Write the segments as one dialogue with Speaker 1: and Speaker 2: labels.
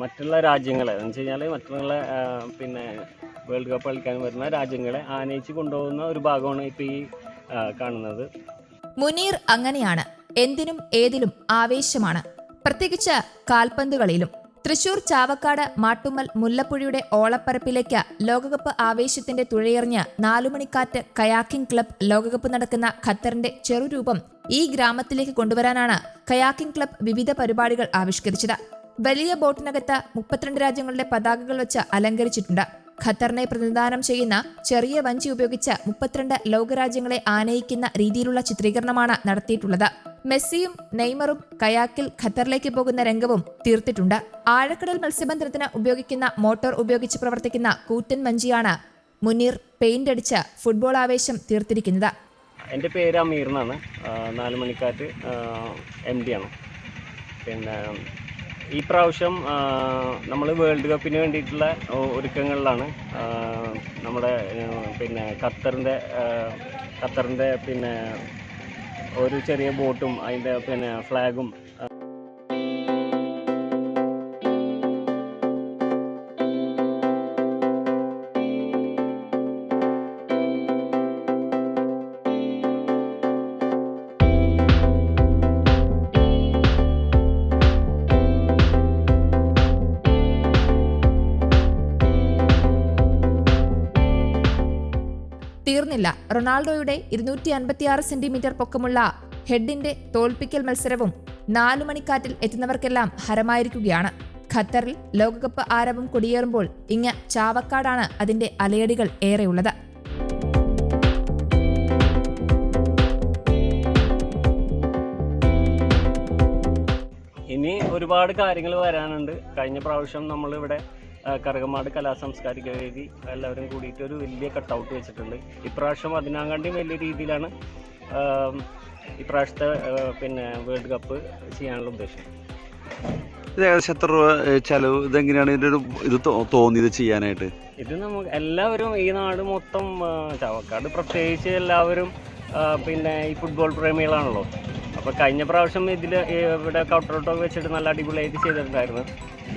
Speaker 1: മറ്റുള്ള രാജ്യങ്ങളെ എന്ന് വെച്ച് കഴിഞ്ഞാൽ മറ്റുള്ള പിന്നെ വേൾഡ് കപ്പ് കളിക്കാൻ വരുന്ന രാജ്യങ്ങളെ ആനയിച്ച് കൊണ്ടുപോകുന്ന ഒരു ഭാഗമാണ് ഇപ്പോൾ ഈ കാണുന്നത്.
Speaker 2: മുനീർ അങ്ങനെയാണ്. എന്തിനും ഏതിലും ആവേശമാണ്. പ്രത്യേകിച്ച് കാൽപന്തുകളിലും തൃശൂർ ചാവക്കാട് മാട്ടുമ്മൽ മുല്ലപ്പുഴയുടെ ഓളപ്പരപ്പിലേക്ക് ലോകകപ്പ് ആവേശത്തിന്റെ തുഴയെറിഞ്ഞ് നാലുമണിക്കാറ്റ് കയാക്കിംഗ് ക്ലബ് ലോകകപ്പ് നടക്കുന്ന ഖത്തറിന്റെ ചെറുരൂപം ഈ ഗ്രാമത്തിലേക്ക് കൊണ്ടുവരാനാണ് കയാക്കിംഗ് ക്ലബ് വിവിധ പരിപാടികൾ ആവിഷ്കരിച്ചത്. വലിയ ബോട്ടിനകത്ത് മുപ്പത്തിരണ്ട് രാജ്യങ്ങളുടെ പതാകകൾ വെച്ച് അലങ്കരിച്ചിട്ടുണ്ട്. ഖത്തറിനെ പ്രതിനിധാനം ചെയ്യുന്ന ചെറിയ വഞ്ചി ഉപയോഗിച്ച് മുപ്പത്തിരണ്ട് ലോകരാജ്യങ്ങളെ ആനയിക്കുന്ന രീതിയിലുള്ള ചിത്രീകരണമാണ് നടത്തിയിട്ടുള്ളത്. മെസ്സിയും നെയ്മറും കയാക്കിൽ ഖത്തറിലേക്ക് പോകുന്ന രംഗവും തീർത്തിട്ടുണ്ട്. ആഴക്കടൽ മത്സ്യബന്ധനത്തിന് ഉപയോഗിക്കുന്ന മോട്ടോർ ഉപയോഗിച്ച് പ്രവർത്തിക്കുന്ന കൂറ്റൻ വഞ്ചിയാണ് മുനീർ പെയിന്റ് അടിച്ച് ഫുട്ബോൾ ആവേശം തീർത്തിരിക്കുന്നത്.
Speaker 1: എന്റെ പേര് അമീർ എന്നാണ് നാല് മണിക്കാറ്റ് എം ഡി ആണ്. പിന്നെ ഈ പ്രാവശ്യം നമ്മൾ വേൾഡ് കപ്പിന് വേണ്ടിയിട്ടുള്ള ഒരുക്കങ്ങളിലാണ് നമ്മുടെ പിന്നെ ഖത്തറിന്റെ ഖത്തറിന്റെ പിന്നെ ഒരു ചെറിയ ബോട്ടും അതിന്റെ പിന്നെ ഫ്ലാഗും
Speaker 2: തീർന്നില്ല. റൊണാൾഡോയുടെ ഇരുന്നൂറ്റി അൻപത്തിയാറ് സെന്റിമീറ്റർ പൊക്കമുള്ള ഹെഡിന്റെ തോൽപ്പിക്കൽ മത്സരവും നാലു മണിക്കാറ്റിൽ എത്തുന്നവർക്കെല്ലാം ഹരമായിരിക്കുകയാണ്. ഖത്തറിൽ ലോകകപ്പ് ആരവം കൊടിയേറുമ്പോൾ ഇങ്ങ ചാവക്കാടാണ് അതിന്റെ അലയടികൾ ഏറെയുള്ളത്.
Speaker 1: ഇനി ഒരുപാട് കാര്യങ്ങൾ വരാനുണ്ട്. കഴിഞ്ഞ പ്രാവശ്യം നമ്മളിവിടെ കറുകമാട് കലാസാംസ്കാരിക വേദി എല്ലാവരും കൂടിയിട്ട് ഒരു വലിയ കട്ടൗട്ട് വെച്ചിട്ടുണ്ട്. ഇപ്രാവശ്യം അതിനാകാണ്ടി വലിയ രീതിയിലാണ് ഇപ്രാവശ്യത്തെ പിന്നെ വേൾഡ് കപ്പ് ചെയ്യാനുള്ള ഉദ്ദേശം.
Speaker 3: ഇത് ഏകദേശം എത്ര രൂപ ചെലവ്? ഇതെങ്ങനെയാണ് ഇതിന്റെ ഒരു ഇത് തോന്നിയത് ചെയ്യാനായിട്ട്?
Speaker 1: ഇത് നമുക്ക് എല്ലാവരും ഈ നാട് മൊത്തം ചാവക്കാട് പ്രത്യേകിച്ച് എല്ലാവരും പിന്നെ ഈ ഫുട്ബോൾ പ്രേമികളാണല്ലോ. അപ്പോൾ കഴിഞ്ഞ പ്രാവശ്യം ഇതിൽ ഇവിടെ കൗട്ടറോട്ടൊക്കെ വെച്ചിട്ട് നല്ല അടിപൊളിയായിട്ട് ചെയ്തിട്ടുണ്ടായിരുന്നു.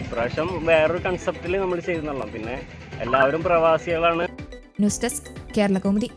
Speaker 1: ഇപ്രാവശ്യം വേറൊരു കൺസെപ്റ്റിൽ നമ്മൾ ചെയ്തെന്നുള്ളൂ പിന്നെ എല്ലാവരും പ്രവാസികളാണ്.
Speaker 2: News desk Kerala Kaumudi